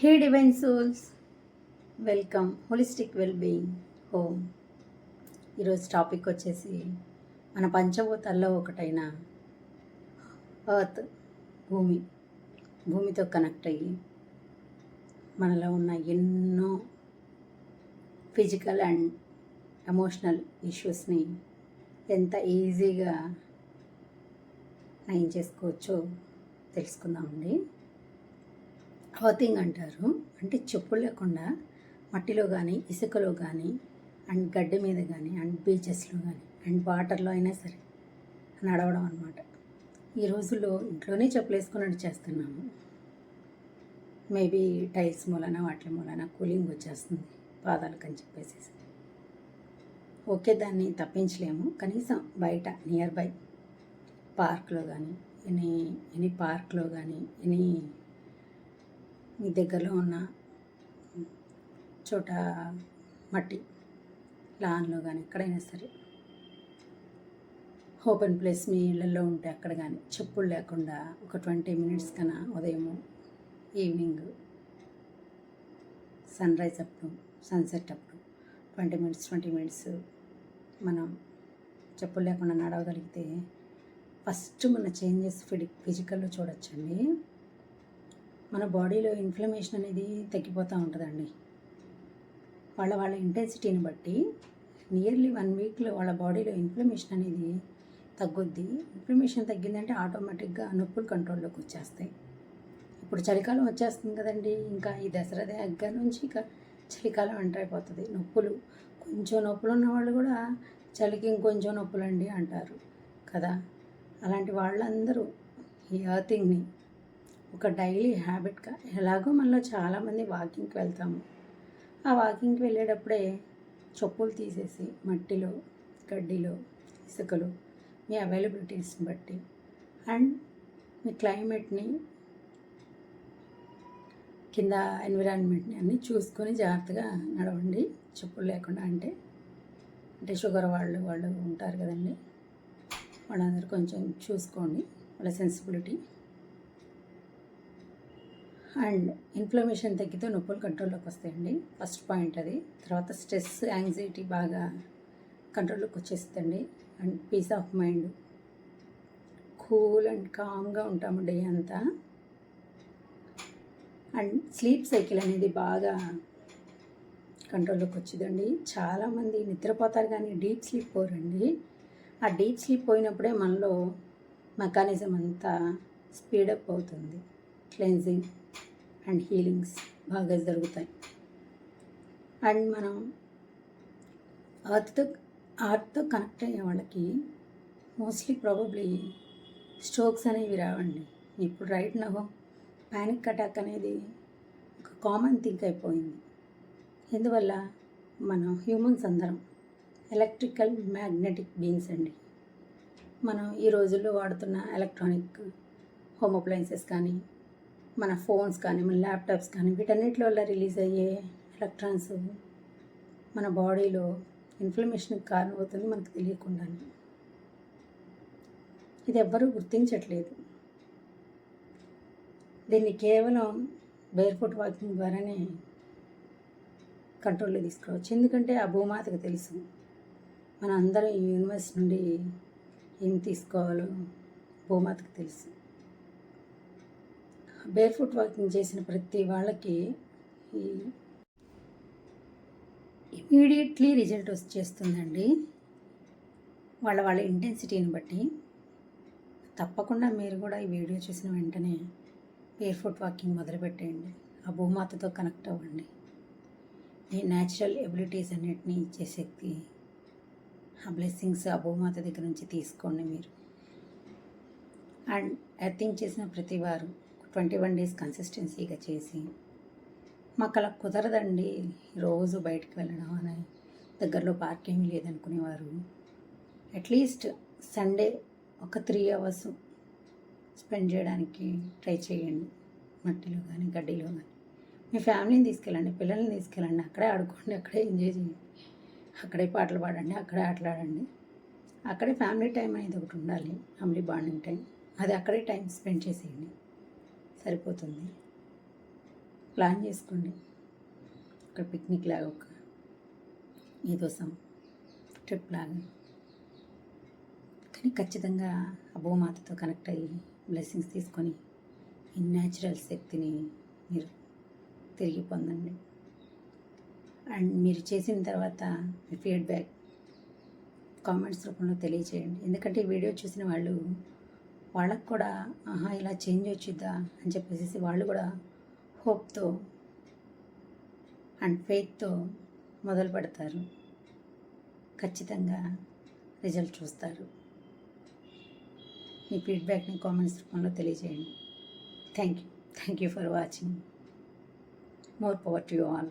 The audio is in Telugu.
Hey divine souls welcome. Holistic well being home. ఈరోజు టాపిక్ వచ్చేసి మన పంచభూతాల్లో ఒకటైన అర్త్ భూమి. భూమితో కనెక్ట్ అయ్యి మనలో ఉన్న ఎన్నో ఫిజికల్ అండ్ ఎమోషనల్ ఇష్యూస్ని ఎంత ఈజీగా నయం చేసుకోవచ్చో తెలుసుకుందామండి. హోతింగ్ అంటారు. అంటే చెప్పులు లేకుండా మట్టిలో కానీ ఇసుకలో కానీ అండ్ గడ్డి మీద కానీ అండ్ బీచెస్లో కానీ అండ్ వాటర్లో అయినా సరే నడవడం అనమాట ఈ రోజుల్లో ఇంట్లోనే చెప్పులు వేసుకున్నట్టు చేస్తున్నాము. మేబీ టైల్స్ మూలన వాటి మూలన కూలింగ్ వచ్చేస్తుంది పాదాలకు అని చెప్పేసి. ఓకే దాన్ని తప్పించలేము. కనీసం బయట నియర్ బై పార్క్లో కానీ ఎనీ ఎనీ పార్క్లో కానీ ఎనీ మీ దగ్గరలో ఉన్న చోట మట్టి లాన్లో కానీ ఎక్కడైనా సరే. ఓపెన్ ప్లేస్ మీ ఇళ్ళల్లో ఉంటే అక్కడ కానీ చెప్పులు లేకుండా ఒక ట్వంటీ మినిట్స్ కన్నా ఉదయము ఈవినింగ్ సన్ రైజ్ అప్పుడు సన్సెట్ అప్పుడు ట్వంటీ మినిట్స్ ట్వంటీ మినిట్స్ మనం చెప్పులు లేకుండా నడవగలిగితే ఫస్ట్ మన చేంజెస్ ఫిడి ఫిజికల్లో చూడొచ్చండి. మన బాడీలో ఇన్ఫ్లమేషన్ అనేది తగ్గిపోతూ ఉంటుందండి. వాళ్ళ వాళ్ళ ఇంటెన్సిటీని బట్టి నియర్లీ వన్ వీక్లో వాళ్ళ బాడీలో ఇన్ఫ్లమేషన్ అనేది తగ్గుద్ది. ఇన్ఫ్లమేషన్ తగ్గిందంటే ఆటోమేటిక్గా నొప్పులు కంట్రోల్లోకి వచ్చేస్తాయి. ఇప్పుడు చలికాలం వచ్చేస్తుంది కదండి. ఇంకా ఈ దసరా దగ్గర నుంచి ఇక చలికాలం ఎంటర్ అయిపోతుంది. నొప్పులు కొంచెం నొప్పులు ఉన్న వాళ్ళు కూడా చలికి ఇంకొంచెం నొప్పులండి అంటారు కదా. అలాంటి వాళ్ళందరూ ఈ అర్థింగ్ని ఒక డైలీ హ్యాబిట్గా ఎలాగో మనలో చాలామంది వాకింగ్కి వెళ్తాము. ఆ వాకింగ్కి వెళ్ళేటప్పుడే చెప్పులు తీసేసి మట్టిలో గడ్డిలో ఇసుకలో మీ అవైలబిలిటీస్ని బట్టి అండ్ మీ క్లైమేట్ని కింద ఎన్విరాన్మెంట్ని అన్నీ చూసుకొని జాగ్రత్తగా నడవండి. చెప్పులు లేకుండా అంటే అంటే షుగర్ వాళ్ళు వాళ్ళు ఉంటారు కదండి వాళ్ళందరూ కొంచెం చూసుకోండి వాళ్ళ సెన్సిబిలిటీ. అండ్ ఇన్ఫ్లమేషన్ తగ్గితే నొప్పులు కంట్రోల్లోకి వస్తాయండి. ఫస్ట్ పాయింట్ అది. తర్వాత స్ట్రెస్ యాంగ్జైటీ బాగా కంట్రోల్లోకి వచ్చేస్తుందండి. And peace of mind. Cool and కామ్గా ఉంటాము డే అంతా. అండ్ స్లీప్ సైకిల్ అనేది బాగా కంట్రోల్లోకి వచ్చిందండి. చాలామంది నిద్రపోతారు కానీ డీప్ స్లీప్ పోరండి. ఆ డీప్ స్లీప్ పోయినప్పుడే మనలో మెకానిజం అంతా స్పీడప్ అవుతుంది. క్లెన్జింగ్ అండ్ హీలింగ్స్ బాగా జరుగుతాయి. అండ్ మనం ఆర్త్తో ఆర్త్తో కనెక్ట్ అయ్యే వాళ్ళకి మోస్ట్లీ ప్రాబబ్లీ స్ట్రోక్స్ అనేవి రావండి. ఇప్పుడు రైట్ నవ్వు ప్యానిక్ అటాక్ అనేది ఒక కామన్ థింక్ అయిపోయింది. ఎందువల్ల? మనం హ్యూమన్స్ అందరం ఎలక్ట్రికల్ మ్యాగ్నెటిక్ బీన్స్ అండి. మనం ఈ రోజుల్లో వాడుతున్న ఎలక్ట్రానిక్ హోమ్ అప్లయన్సెస్ కానీ మన ఫోన్స్ కానీ మన ల్యాప్టాప్స్ కానీ వీటన్నిటి వల్ల రిలీజ్ అయ్యే ఎలక్ట్రాన్స్ మన బాడీలో ఇన్ఫ్లమేషన్కి కారణమవుతుంది మనకు తెలియకుండానే. ఇది ఎవ్వరూ గుర్తించట్లేదు. దీన్ని కేవలం బేర్ ఫుట్ వాకింగ్ ద్వారానే కంట్రోల్లో తీసుకురావచ్చు ఎందుకంటే ఆ భూమాతకు తెలుసు. మన అందరం ఈ యూనివర్స్ నుండి ఏం తీసుకోవాలో భూమాతకు తెలుసు. బేర్ ఫుట్ వాకింగ్ చేసిన ప్రతి వాళ్ళకి ఇమీడియట్లీ రిజల్ట్ వచ్చేస్తుందండి వాళ్ళ వాళ్ళ ఇంటెన్సిటీని బట్టి. తప్పకుండా మీరు కూడా ఈ వీడియో చూసిన వెంటనే బేర్ ఫుట్ వాకింగ్ మొదలుపెట్టేయండి ఆ భూమాతతో కనెక్ట్ అవ్వండి. మీ న్యాచురల్ ఎబిలిటీస్ అన్నిటినీ ఇచ్చే శక్తి ఆ బ్లెస్సింగ్స్ ఆ భూమాత దగ్గర నుంచి తీసుకోండి మీరు. అండ్ ఎర్థింగ్ చేసిన ప్రతి వారు ట్వంటీ వన్ డేస్ కన్సిస్టెన్సీగా చేసి మాకు అలా కుదరదండి రోజు బయటకు వెళ్ళడం అని దగ్గరలో పార్కింగ్ లేదనుకునేవారు. అట్లీస్ట్ సండే ఒక త్రీ అవర్స్ స్పెండ్ చేయడానికి ట్రై చేయండి మట్టిలో కానీ గడ్డిలో కానీ మీ ఫ్యామిలీని తీసుకెళ్ళండి పిల్లల్ని తీసుకెళ్ళండి అక్కడే ఆడుకోండి అక్కడే ఎంజాయ్ చేయండి. అక్కడే పాటలు పాడండి అక్కడే ఆటలాడండి. అక్కడే ఫ్యామిలీ టైం అనేది ఒకటి ఉండాలి ఫ్యామిలీ బాండింగ్ టైం. అది అక్కడే టైం స్పెండ్ చేసేయండి. సరిపోతుంది. ప్లాన్ చేసుకోండి. ఒక పిక్నిక్ లాగా ఒక ఏదో సమ్ ట్రిప్ లాగా కానీ ఖచ్చితంగా ఆ కనెక్ట్ అయ్యి బ్లెస్సింగ్స్ తీసుకొని ఈ న్యాచురల్ శక్తిని మీరు తిరిగి పొందండి. అండ్ మీరు చేసిన తర్వాత మీ ఫీడ్బ్యాక్ కామెంట్స్ రూపంలో తెలియచేయండి. ఎందుకంటే ఈ వీడియో చూసిన వాళ్ళు వాళ్ళకు కూడా ఆహా ఇలా చేంజ్ వచ్చిద్దా? అని చెప్పేసి వాళ్ళు కూడా హోప్తో అండ్ ఫెయిత్తో మొదలు పెడతారు. ఖచ్చితంగా రిజల్ట్ చూస్తారు. మీ ఫీడ్బ్యాక్ని కామెంట్స్ రూపంలో తెలియజేయండి. Thank you. Thank you for watching. More power to you all.